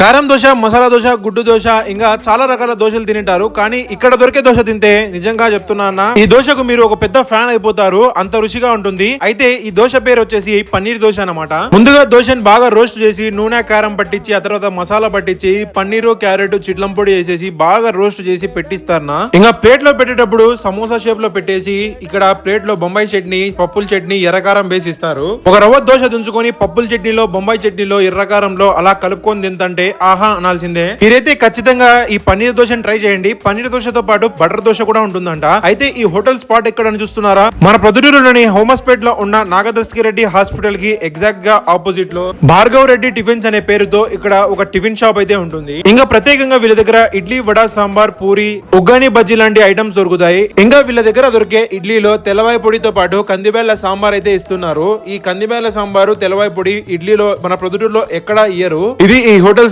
కారం దోశ మసాలా దోశ గుడ్డు దోశ ఇంకా చాలా రకాల దోశలు తింటారు కానీ ఇక్కడ దొరికే దోశ తింటే నిజంగా చెప్తున్నా అన్న ఈ దోశకు మీరు ఒక పెద్ద ఫ్యాన్ అయిపోతారు అంత రుచిగా ఉంటుంది. అయితే ఈ దోశ పేరు వచ్చేసి పన్నీర్ దోశ అన్నమాట. ముందుగా దోశని బాగా రోస్ట్ చేసి నూనె కారం పట్టించి ఆ తర్వాత మసాలా పట్టించి పన్నీరు క్యారెట్ చిట్లం పొడి వేసేసి బాగా రోస్ట్ చేసి పెట్టిస్తారనా ఇంకా ప్లేట్లో పెట్టేటప్పుడు సమోసా షేప్లో పెట్టేసి ఇక్కడ ప్లేట్లో బొంబాయి చట్నీ పప్పుల చట్నీ ఎర్రకారం వేసి ఇస్తారు. ఒక రవ్వ దోశ దించుకొని పప్పుల చట్నీలో బొంబాయి చట్నీలో ఎర్రకారంలో అలా కలుపుకొని తింటే ఆహా అనాల్సిందే. మీరైతే ఖచ్చితంగా ఈ పన్నీర్ దోశని ట్రై చేయండి. పన్నీర్ దోశతో పాటు బటర్ దోశ కూడా ఉంటుందంట. అయితే ఈ హోటల్ స్పాట్ ఎక్కడ అని చూస్తున్నారా? మన ప్రొద్దుటూరులోని హోమస్పేట్లో ఉన్న నాగదర్శకి రెడ్డి హాస్పిటల్కి ఎగ్జాక్ట్గా ఆపోజిట్లో భార్గవ్ రెడ్డి టిఫిన్స్ అనే పేరుతో ఇక్కడ ఒక టిఫిన్ షాప్ అయితే ఉంటుంది. ఇంకా ప్రత్యేకంగా వీళ్ళ దగ్గర ఇడ్లీ వడ సాంబార్ పూరి ఉగ్గాని బజ్జీ లాంటి ఐటమ్స్ దొరుకుతాయి. ఇంకా వీళ్ళ దగ్గర దొరికే ఇడ్లీలో తెల్లవాయి పొడితో పాటు కందిబేళ్ళ సాంబార్ అయితే ఇస్తున్నారు. ఈ కందిబేళ్ళ సాంబారు తెల్లవాయి పొడి ఇడ్లీలో మన ప్రొద్దుటూరులో ఎక్కడ ఇయ్యరు. ఇది ఈ హోటల్